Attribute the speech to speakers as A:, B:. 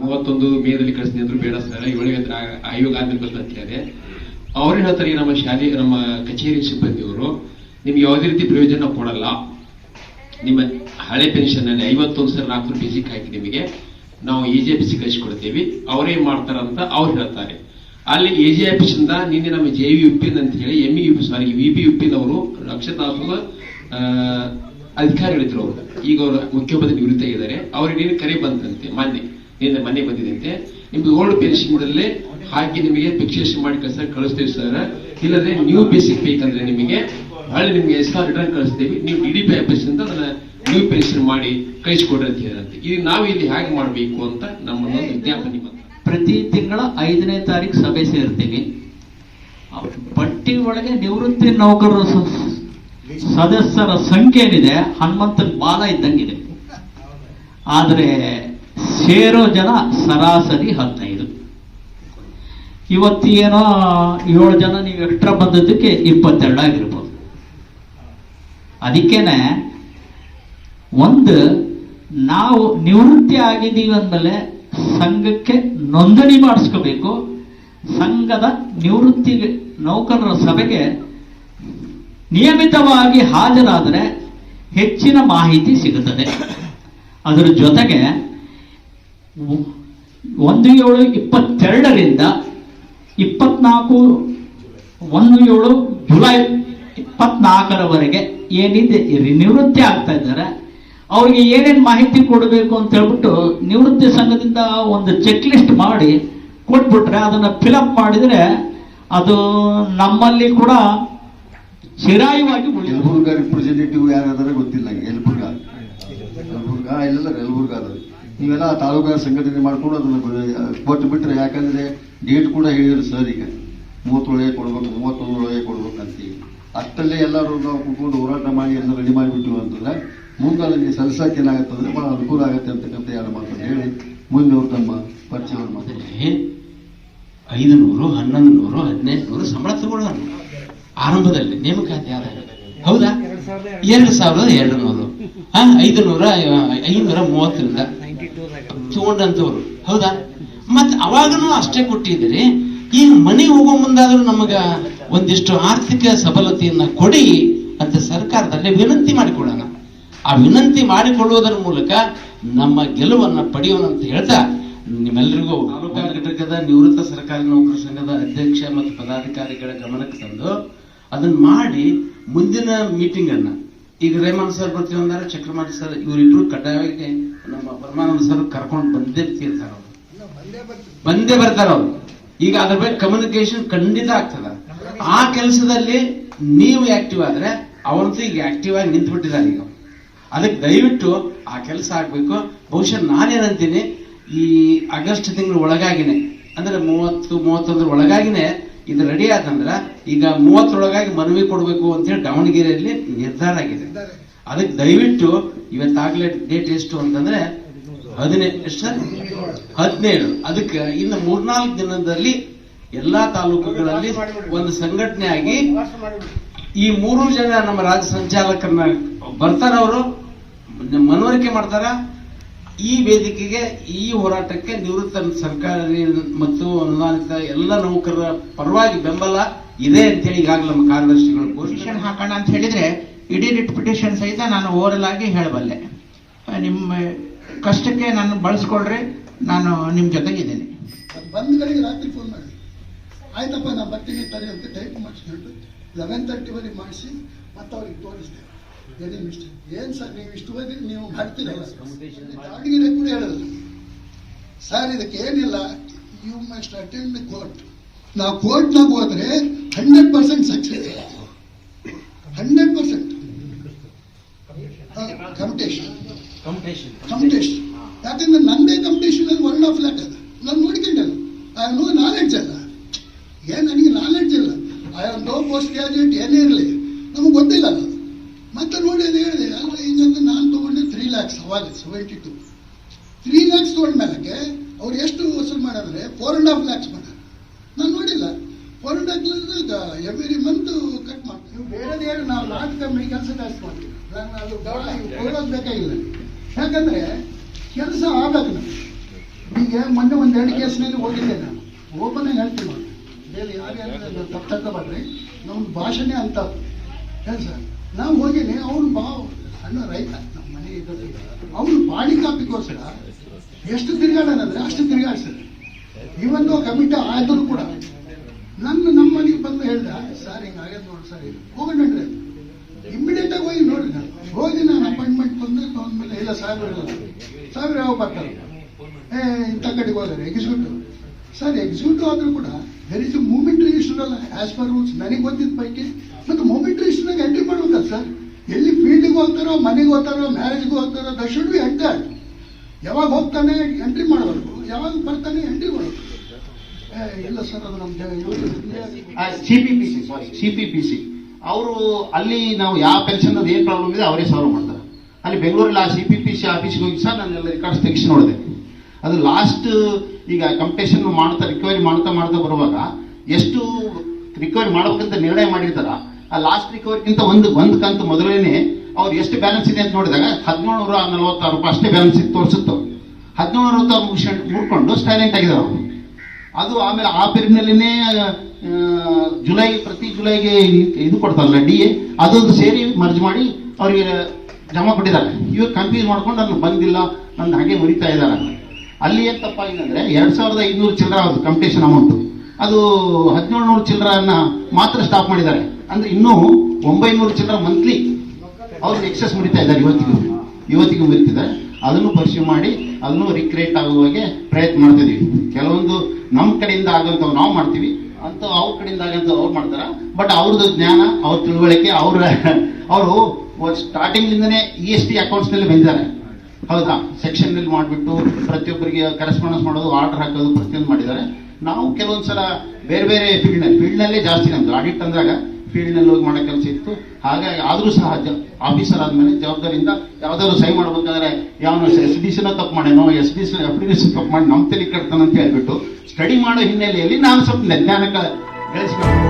A: ಮೂವತ್ತೊಂದು ಮೇದಲ್ಲಿ ಕಳಿಸ್ತೀನಿ ಅಂದ್ರು ಬೇಡ ಸರ್. ಏಳಿಗೆ ಆಯೋಗ ಆದ್ಮೇಲೆ ಬಂದ ಅಂತ ಹೇಳಿದೆ ಅವ್ರು ಹೇಳ್ತಾರೆ ನಮ್ಮ ಶಾಲೆ, ನಮ್ಮ ಕಚೇರಿ ಸಿಬ್ಬಂದಿಯವರು ನಿಮ್ಗೆ ಯಾವುದೇ ರೀತಿ ಪ್ರಯೋಜನ ಕೊಡಲ್ಲ. ನಿಮ್ಮ ಹಳೆ ಪೆನ್ಷನ್ ಅಲ್ಲಿ ಐವತ್ತೊಂದು ಸರ್ ನಾಲ್ಕು ಬೇಸಿಕ್ ಹಾಕಿ ನಿಮಗೆ ನಾವು ಎ ಜಿ ಆಫೀಸ್ ಕಳಿಸ್ಕೊಡ್ತೀವಿ. ಅವರೇ ಮಾಡ್ತಾರಂತ ಅವ್ರು ಹೇಳ್ತಾರೆ. ಅಲ್ಲಿ ಎ ಜಿ ನಿನ್ನೆ ನಮ್ಮ ಜೆ ವಿ ಯುಪಿನ್ ಅಂತ ಹೇಳಿ M E U sorry V P ಯುಪಿನವರು ನಕ್ಷತ್ರಾಸುವ ಅಧಿಕಾರಿಗಳಿದ್ರು ಅವರು ಈಗ ಅವರು ಮುಖ್ಯಮಂತ್ರಿ ನಿವೃತ್ತ ಆಗಿದ್ದಾರೆ ಅವ್ರಿಗೆ ನೀನು ಕರೆ ಬಂದಂತೆ ಮಾನ್ಯ ನಿನ್ನೆ ಮನೆ ಬಂದಿದಂತೆ ನಿಮ್ದು ಓಲ್ಡ್ ಪೆನ್ಷನ್ ಅಲ್ಲೇ ಹಾಕಿ ನಿಮಗೆ ಫಿಕ್ಸೇಷನ್ ಮಾಡಿ ಕಳ್ಸ ಕಳಿಸ್ತೀವಿ ಸರ್ ಇಲ್ಲದ್ರೆ ನ್ಯೂ ಬೇಸಿಕ್ ಬೇಕಂದ್ರೆ ನಿಮಗೆ ಹಳೆ ನಿಮ್ಗೆ ಎಸ್ ರಿಟರ್ನ್ ಕಳಿಸ್ತೀವಿ. ನೀವು ಡಿ ಡಿ ಪಿ ಆಫೀಸ್ ಅಂತ ಅದನ್ನ ನ್ಯೂ ಪೆನ್ಷನ್ ಮಾಡಿ ಕಳಿಸ್ಕೊಡ್ರಿ ಅಂತ ಹೇಳಂತೆ ಇದು ನಾವು ಇಲ್ಲಿ ಹೇಗೆ ಮಾಡಬೇಕು ಅಂತ ನಮ್ಮ ಒಂದು ಬಂತು.
B: ಪ್ರತಿ ತಿಂಗಳ ಐದನೇ ತಾರೀಕು ಸಭೆ ಸೇರ್ತೀವಿ ಪಟ್ಟಿ ಒಳಗೆ ನಿವೃತ್ತಿ ನೌಕರರ ಸದಸ್ಯರ ಸಂಖ್ಯೆ ಏನಿದೆ ಹನುಮಂತನ ಬಾಲ ಇದ್ದಂಗಿದೆ. ಆದರೆ ಸೇರೋ ಜನ ಸರಾಸರಿ ಹದಿನೈದು. ಇವತ್ತೇನೋ ಏಳು ಜನ ನೀವು ಎಕ್ಸ್ಟ್ರಾ ಬಂದದ್ದಕ್ಕೆ ಇಪ್ಪತ್ತೆರಡು ಆಗಿರ್ಬೋದು. ಅದಕ್ಕೇನೆ ಒಂದು, ನಾವು ನಿವೃತ್ತಿ ಆಗಿದ್ದೀವಿ ಅಂದಮೇಲೆ ಸಂಘಕ್ಕೆ ನೋಂದಣಿ ಮಾಡಿಸ್ಕೋಬೇಕು. ಸಂಘದ ನಿವೃತ್ತಿ ನೌಕರರ ಸಭೆಗೆ ನಿಯಮಿತವಾಗಿ ಹಾಜರಾದರೆ ಹೆಚ್ಚಿನ ಮಾಹಿತಿ ಸಿಗುತ್ತದೆ. ಅದರ ಜೊತೆಗೆ ಒಂದು ಏಳು ಇಪ್ಪತ್ತೆರಡರಿಂದ ಇಪ್ಪತ್ನಾಲ್ಕು ಒಂದು ಏಳು ಜುಲೈ ಇಪ್ಪತ್ನಾಲ್ಕರವರೆಗೆ ಏನಿದೆ ನಿವೃತ್ತಿ ಆಗ್ತಾ ಇದ್ದಾರೆ. ಅವರಿಗೆ ಏನೇನು ಮಾಹಿತಿ ಕೊಡಬೇಕು ಅಂತ ಹೇಳ್ಬಿಟ್ಟು ನಿವೃತ್ತಿ ಸಂಘದಿಂದ ಒಂದು ಚೆಕ್ ಲಿಸ್ಟ್ ಮಾಡಿ ಕೊಟ್ಬಿಟ್ರೆ ಅದನ್ನು ಫಿಲಪ್ ಮಾಡಿದರೆ ಅದು ನಮ್ಮಲ್ಲಿ ಕೂಡ ಉಳಿಯುತ್ತೆ
C: ಯಲಬುರ್ಗ ರಿಪ್ರೆಸೆಂಟೇಟಿವ್ ಯಾರಾದ್ರೆ ಗೊತ್ತಿಲ್ಲ ಯಲಬುರ್ಗ. ಯಲಬುರ್ಗ ಇಲ್ಲೆಲ್ಲ ಯಲಬುರ್ಗ ಅದು. ನೀವೆಲ್ಲ ತಾಲೂಕಾ ಸಂಘಟನೆ ಮಾಡ್ಕೊಂಡು ಅದನ್ನ ಕೊಟ್ಟು ಬಿಟ್ರೆ ಯಾಕಂದ್ರೆ ಡೇಟ್ ಕೂಡ ಹೇಳಿದ್ರು ಸರ್ ಈಗ. ಮೂವತ್ತೊಳಗೆ ಕೊಡ್ಬೇಕು ಮೂವತ್ತೊಂದರೊಳಗೆ ಕೊಡ್ಬೇಕು ಅಂತೀವಿ ಅಷ್ಟಲ್ಲೇ ಎಲ್ಲರೂ ನಾವು ಕುತ್ಕೊಂಡು ಹೋರಾಟ ಮಾಡಿ ಎಲ್ಲ ರೆಡಿ ಮಾಡಿಬಿಟ್ಟು ಅಂತಂದ್ರೆ ಮುಂಗಾಲಲ್ಲಿ ಸಲ್ಸಕ್ಕೆ ಏನಾಗುತ್ತಂದ್ರೆ ಭಾಳ ಅನುಕೂಲ ಆಗುತ್ತೆ ಅಂತಕ್ಕಂಥ ಯಾರು ಮಾತನ್ನು ಹೇಳಿ. ಮುಂದೆ ಅವ್ರು ತಮ್ಮ ಪರಿಚಯವನ್ನು ಮಾಡ್ತಾರೆ
D: ಐದು ನೂರು ಹನ್ನೊಂದು ನೂರು ಹದಿನೈದು ನೂರು ಸಂಬಳ ತಗೊಳ್ಳೋಣ ಆರಂಭದಲ್ಲಿ ನೇಮಕಾತಿ ಆದಾಗ ಹೌದಾ? ಎರಡು ಸಾವಿರದ ಎರಡು ನೂರು ಐದು ನೂರ ಐನೂರ ಮೂವತ್ತರಿಂದ ತಗೊಂಡಂತವ್ರು ಹೌದಾ? ಮತ್ತೆ ಅವಾಗನು ಅಷ್ಟೇ ಕೊಟ್ಟಿದ್ದೀರಿ. ಈಗ ಮನೆ ಹೋಗೋ ಮುಂದಾದ್ರೂ ನಮಗ ಒಂದಿಷ್ಟು ಆರ್ಥಿಕ ಸಬಲತೆಯನ್ನ ಕೊಡಿ ಅಂತ ಸರ್ಕಾರದಲ್ಲಿ ವಿನಂತಿ ಮಾಡಿಕೊಳ್ಳೋಣ. ಆ ವಿನಂತಿ ಮಾಡಿಕೊಳ್ಳುವುದರ ಮೂಲಕ ನಮ್ಮ ಗೆಲುವನ್ನ ಪಡೆಯೋಣ ಅಂತ ಹೇಳ್ತಾ ನಿಮ್ಮೆಲ್ಲರಿಗೂ ತಾಲೂಕಾ ಘಟಕದ ನಿವೃತ್ತ ಸರ್ಕಾರಿ ನೌಕರ ಸಂಘದ ಅಧ್ಯಕ್ಷ ಮತ್ತು ಪದಾಧಿಕಾರಿಗಳ ಗಮನಕ್ಕೆ ತಂದು ಅದನ್ನ ಮಾಡಿ ಮುಂದಿನ ಮೀಟಿಂಗ್ ಅನ್ನ, ಈಗ ರೇಮನ್ ಸರ್ ಬರ್ತೀವಿ ಅಂದಾರೆ ಚಕ್ರಮಾಡಿ ಸರ್, ಇವರಿಬ್ರು ಕಡ್ಡಾಯವಾಗಿ ನಮ್ಮ ಪರಮಾನಂದ ಸರ್ ಕರ್ಕೊಂಡು ಬಂದೇ ತೀರ್ತಾರ ಅವರು. ಬಂದೇ ಬರ್ತಾರ ಅವರು. ಈಗ ಅದ್ರ ಬಗ್ಗೆ ಕಮ್ಯುನಿಕೇಶನ್ ಖಂಡಿತ ಆಗ್ತದ. ಆ ಕೆಲಸದಲ್ಲಿ ನೀವು ಆಕ್ಟಿವ್ ಆದ್ರೆ ಅವನಂತೂ ಈಗ ಆಕ್ಟಿವ್ ಆಗಿ ನಿಂತು ಬಿಟ್ಟಿದ್ದಾರೆ ಈಗ. ಅದಕ್ಕೆ ದಯವಿಟ್ಟು ಆ ಕೆಲಸ ಆಗ್ಬೇಕು. ಬಹುಶಃ ನಾನೇನಂತೀನಿ, ಈ ಆಗಸ್ಟ್ ತಿಂಗಳ ಒಳಗಾಗಿನೇ, ಅಂದ್ರೆ ಮೂವತ್ತು, ಮೂವತ್ತೊಂದರ ಒಳಗಾಗಿನೇ ಇದು ರೆಡಿ ಆದ್ರೆ ಈಗ ಮೂವತ್ತರೊಳಗಾಗಿ ಮನವಿ ಕೊಡಬೇಕು ಅಂತ ಹೇಳಿ ದಾವಣಗೆರೆಯಲ್ಲಿ ನಿರ್ಧಾರ ಆಗಿದೆ. ಅದಕ್ಕೆ ದಯವಿಟ್ಟು ಇವತ್ತಾಗ್ಲೇ ಡೇಟ್ ಎಷ್ಟು ಅಂತಂದ್ರೆ ಹದಿನೆಂಟು, ಹದಿನೇಳು. ಅದಕ್ಕೆ ಇನ್ನು ಮೂರ್ನಾಲ್ಕು ದಿನದಲ್ಲಿ ಎಲ್ಲಾ ತಾಲೂಕುಗಳಲ್ಲಿ ಒಂದು ಸಂಘಟನೆ ಆಗಿ ಈ ಮೂರು ಜನ ನಮ್ಮ ರಾಜ್ಯ ಸಂಚಾಲಕರನ್ನ ಬರ್ತಾರ ಅವರು ಮನವರಿಕೆ ಮಾಡ್ತಾರ? ಈ ವೇದಿಕೆಗೆ ಈ ಹೋರಾಟಕ್ಕೆ ನಿವೃತ್ತ ಸರ್ಕಾರಿ ಮತ್ತು ಅನುದಾನಿತ ಎಲ್ಲ ನೌಕರರ ಪರವಾಗಿ ಬೆಂಬಲ ಇದೆ ಅಂತ ಹೇಳಿ ಈಗಾಗಲೇ ನಮ್ಮ ಕಾರ್ಯದರ್ಶಿಗಳು ಪೊಸಿಷನ್
E: ಪಿಟಿಷನ್ ಹಾಕೋಣ ಅಂತ ಹೇಳಿದ್ರೆ ಇಡೀ ರಿಟ್ ಪಿಟಿಷನ್ ಸಹಿತ ನಾನು ಓರಲ್ ಆಗಿ ಹೇಳಬಲ್ಲೆ. ನಿಮ್ಮ ಕಷ್ಟಕ್ಕೆ ನಾನು ಬಳಸ್ಕೊಳ್ರಿ ನಾನು ನಿಮ್ಮ ಜೊತೆಗಿದ್ದೀನಿ.
F: ಬಂದ್ಗಳಿಗೆ ರಾತ್ರಿ ಫೋನ್ ಮಾಡಿ. ಆಯ್ತಪ್ಪ ನಾ ಬರ್ತೀನಿ ತರಿ ಅಂತ ಟೈಪ್ ಮಾಡಿಸ್ಕೊಂಡು ಲೆವೆನ್ ತರ್ಟಿವರೆಗೆ ಮಾಡಿಸಿ ಮತ್ತೆ ಅವ್ರಿಗೆ ತೋರಿಸ್ದೆ. ಏನೇನು ಮಿಸ್ಟೇಕ್ ಏನು ಸರ್ ನೀವು ಇಷ್ಟು ಓದಿ ನೀವು ಮಾಡ್ತೀರಲ್ಲ ದಾವಣಗೆರೆ ಕೂಡ ಹೇಳೋದು ಸರ್ ಇದಕ್ಕೆ ಏನಿಲ್ಲ you must attend the court ನಾವು ಕೋರ್ಟ್ನಾಗ ಹೋದ್ರೆ hundred percent success hundred percent competition competition ಯಾಕಂದ್ರೆ ನಂದೇ ಕಂಪಿಟೇಷನ್ ಅಲ್ಲಿ ಒನ್ ಆಫ್ ಲ್ಯಾಕ್ ಅದ. ನಾನು ನೋಡ್ಕೊಂಡಲ್ಲ. ಐ ನೋ ನಾಲೆಡ್ಜ್ ಅಲ್ಲ. ಏನ್ ನನಗೆ ನಾಲೆಡ್ಜ್ ಇಲ್ಲ. I am no post graduate ಏನೇ ಇರಲಿ. ಫೋರ್ ಅಂಡ್ ಹಾಫ್ ಲ್ಯಾಕ್ಸ್ ಬಂದ. ನಾನು ನೋಡಿಲ್ಲ. Four and half lakhs every month cut ಮಾಡ್ತೀವಿ ನೀವು ಬೇರೆದು ಹೇಳಿ ನಾವು ಲಾಟ್ ಕಮ್ಮಿ ಕೆಲಸ ಜಾಸ್ತಿ ಮಾಡ್ತೀವಿ. ನಾನು ಅದು ಹೋಗೋದು ಬೇಕಾಗಿಲ್ಲ ಯಾಕಂದ್ರೆ ಕೆಲಸ ಆಗಬೇಕು ನಮಗೆ ಈಗ ಮೊನ್ನೆ ಒಂದು ಎರಡು ಕೇಸ್ನಲ್ಲಿ ಹೋಗಿದ್ದೆ ನಾನು. ಓಪನ್ ಹೇಳ್ತೀನಿ ನೋಡಿ ಬೇರೆ ಯಾರು ತಪ್ಪು ತಗೋಬೇಡ್ರಿ ನಮ್ಮ ಭಾಷೆನೆ ಅಂತ. ಕೆಲಸ. ನಾವು ಹೋಗಿನಿ, ಅವ್ನು ಬಾ ಸಣ್ಣ ರೈತ ನಮ್ಮ ಮನೆ ಇದ್ದ ಅವನು ಬಾಡಿ ಕಾಪಿಗೋಸ್ಕರ ಎಷ್ಟು ತಿರುಗಾಡೋದಂದ್ರೆ ಅಷ್ಟು ತಿರುಗಾಡ್ತಾರೆ ಇವತ್ತು ಕಮಿಟ ಆದರೂ ಕೂಡ ನನ್ನ ನಮ್ಮ ಮನೆಗೆ ಬಂದು ಹೇಳ್ದ, ಸರ್, ಹಿಂಗೆ ಆಗ್ಯದ ನೋಡಿ ಸರ್ ಹೋಗೋಣ ಇಮ್ಮಿಡಿಯೇಟ್ ಆಗಿ ಹೋಗಿ ನೋಡ್ರಿ ನಾನು. ಹೋಗಿ ನಾನು ಅಪಾಯಿಂಟ್ಮೆಂಟ್ ತಂದು ಬಂದ್ಮೇಲೆ ಇಲ್ಲ ಸಾವಿರ ಸಾವಿರ ಯಾವ ಬರ್ತಾರೆ? ಏ, ಇಂಥ ಕಡೆಗೆ ಹೋದರೆ ಎಕ್ಸಿಕ್ಯೂಟಿವ್ ಸರ್ ಎಕ್ಸಿಕ್ಯೂಟಿವ್ ಆದರೂ ಕೂಡ ದರ್ ಇಸ್ ಮೂಮೆಂಟ್ ರಿಜಿಸ್ಟರ್ ಅಲ್ಲ ಆಸ್ ಪರ್ ರೂಲ್ಸ್ ನನಗೆ ಗೊತ್ತಿದ್ದ ಪೈಕಿ ಮತ್ತು ಮೂಮೆಂಟ್ ರಿಜಿಸ್ಟರ್ನಾಗ ಎಂಟ್ರಿ ಮಾಡ್ಬೇಕಲ್ಲ ಸರ್? ಎಲ್ಲಿ ಫೀಲ್ಡಿಗೆ ಹೋಗ್ತಾರೋ, ಮನೆಗೆ ಹೋಗ್ತಾರೋ ಮ್ಯಾರೇಜ್ಗೆ ಹೋಗ್ತಾರೋ ದ ಶುಡ್ ಬಿ ಯಾವಾಗ ಹೋಗ್ತಾನೆ ಎಂಟ್ರಿ ಮಾಡಬೇಕು, ಯಾವಾಗ ಬರ್ತಾನೆ ಎಂಟ್ರಿ ಮಾಡಬೇಕು. ಇಲ್ಲ ಸರ್, ಅದು ನಮ್ಮ
G: C P P C sorry C ಅವರು ಅಲ್ಲಿ ನಾವು ಯಾವ ಪೆನ್ಷನ್ ಅದು ಏನು ಪ್ರಾಬ್ಲಮ್ ಇದೆ ಅವರೇ ಸಾಲ್ವ್ ಮಾಡ್ತಾರೆ. ಅಲ್ಲಿ ಬೆಂಗಳೂರಲ್ಲಿ ಆ ಸಿ ಪಿ ಆಫೀಸ್ಗೆ ಹೋಗಿ ಸಹ ನಾನು ಎಲ್ಲ ರೆಕಾರ್ಡ್ಸ್ ತೆಗಿಸಿ ನೋಡಿದೆ. ಅದು ಲಾಸ್ಟ್ ಈಗ ಕಂಪಿಟೇಷನ್ ಮಾಡ್ತಾ ರಿಕವರಿ ಮಾಡ್ತಾ ಮಾಡ್ತಾ ಬರುವಾಗ ಎಷ್ಟು ರಿಕವರಿ ಮಾಡಬೇಕಂತ ನಿರ್ಣಯ ಮಾಡಿರ್ತಾರ, ಆ ಲಾಸ್ಟ್ ರಿಕವರಿಗಿಂತ ಒಂದು ಒಂದು ಕಂತು ಮೊದಲೇನೆ ಅವ್ರು ಎಷ್ಟು ಬ್ಯಾಲೆನ್ಸ್ ಇದೆ ಅಂತ ನೋಡಿದಾಗ ಹದಿನೇಳು ನೂರ ನಲವತ್ತಾರು ರೂಪಾಯಿ ಅಷ್ಟೇ ಬ್ಯಾಲೆನ್ಸ್ ಇತ್ತು, ತೋರಿಸುತ್ತೆ. ಹದಿನೇಳು ನೂರ ಮುಗಿಸ್ಕೊಂಡು ಸೈಲೆಂಟ್ ಆಗಿದ್ದಾರೆ ಅವರು. ಅದು ಆಮೇಲೆ ಆ ಪೀರಿಯಡ್ನಲ್ಲಿನೇ ಜುಲೈ, ಪ್ರತಿ ಜುಲೈಗೆ ಇದು ಕೊಡ್ತಾರಲ್ಲ ಡಿ ಎ ಅದೊಂದು ಸೇರಿ ಮರ್ಜ್ ಮಾಡಿ ಅವರಿಗೆ ಜಮಾ ಕೊಟ್ಟಿದ್ದಾರೆ. ಇವ್ರು ಕನ್ಫ್ಯೂಸ್ ಮಾಡ್ಕೊಂಡು ನಾನು ಬಂದಿಲ್ಲ ನನ್ನ ಹಾಗೆ ಮುರಿತಾ ಇದ್ದಾರೆ. ಅಲ್ಲಿ ಏನು ತಪ್ಪಾಗಿದೆ ಅಂದ್ರೆ ಎರಡ್ ಸಾವಿರದ ಐನೂರು ಚಿಲ್ಲರ ಕಂಪಿಟೇಷನ್ ಅಮೌಂಟ್ ಅದು ಹದಿನೇಳು ನೂರು ಚಿಲ್ಲರನ್ನ ಮಾತ್ರ ಸ್ಟಾಪ್ ಮಾಡಿದ್ದಾರೆ. ಅಂದ್ರೆ ಇನ್ನೂ ಒಂಬೈನೂರು ಚಿಲ್ಲರ ಮಂತ್ಲಿ ಅವ್ರು ಎಕ್ಸೆಸ್ ಮುರಿತಾ ಇದ್ದಾರೆ ಇವತ್ತಿಗೂ. ಇವತ್ತಿಗೂ ಮುರಿತಿದ್ದಾರೆ. ಅದನ್ನು ಪರಿಶೀಲನೆ ಮಾಡಿ, ಅದನ್ನು ರಿಕ್ರಿಯೇಟ್ ಆಗುವಾಗೆ ಪ್ರಯತ್ನ ಮಾಡ್ತಿದ್ದೀವಿ ಕೆಲವೊಂದು ನಮ್ಮ ಕಡೆಯಿಂದ ಆಗುವಂಥವು ನಾವು ಮಾಡ್ತೀವಿ, ಅಂತ ಅವ್ರ ಕಡೆಯಿಂದ ಆಗಂತ ಅವ್ರು ಮಾಡ್ತಾರ. ಬಟ್ ಅವ್ರದ್ದು ಜ್ಞಾನ, ಅವ್ರ ತಿಳುವಳಿಕೆ, ಅವ್ರ ಅವರು ಸ್ಟಾರ್ಟಿಂಗ್ ಇಂದನೇ ಇ ಎಸ್ ಟಿ ಅಕೌಂಟ್ಸ್ನಲ್ಲಿ ಬಂದಿದ್ದಾರೆ. ಹೌದಾ? ಸೆಕ್ಷನ್ನಲ್ಲಿ ಮಾಡಿಬಿಟ್ಟು ಪ್ರತಿಯೊಬ್ಬರಿಗೆ ಕರೆಸ್ಪಾಂಡೆನ್ಸ್ ಮಾಡೋದು ಆರ್ಡರ್ ಹಾಕೋದು ಪ್ರತಿಯೊಂದು ಮಾಡಿದ್ದಾರೆ. ನಾವು ಕೆಲವೊಂದು ಸಲ ಬೇರೆ ಬೇರೆ ಫೀಲ್ಡ್ ಫೀಲ್ಡ್ನಲ್ಲೇ ಫೀಲ್ಡ್ ನಲ್ಲೇ ಜಾಸ್ತಿ ನಮ್ದು. ಆಡಿಟ್ ಅಂದಾಗ ಫೀಲ್ಡ್ನಲ್ಲಿ ಹೋಗಿ ಮಾಡೋ ಕೆಲಸ ಇತ್ತು. ಹಾಗಾಗಿ ಆದರೂ ಸಹ ಆಫೀಸರ್ ಆದಮೇಲೆ ಜವಾಬ್ದಾರಿಯಿಂದ ಯಾವ್ದಾದ್ರು ಸಹಿ ಮಾಡ್ಬೇಕಾದ್ರೆ ಯಾವನು ಎಸ್ ಡಿ ಸಿನ ತಪ್ಪು ಮಾಡೇನೋ, S D C F D C ತಪ್ಪು ಮಾಡಿ ನಮ್ಮ ತಲೆ ಕಟ್ತಾನಂತ ಹೇಳ್ಬಿಟ್ಟು ಸ್ಟಡಿ ಮಾಡೋ ಹಿನ್ನೆಲೆಯಲ್ಲಿ ನಾನು ಸ್ವಲ್ಪ ಜ್ಞಾನಕ್ಕೆ ಗಳಿಸ್ಬೇಕು.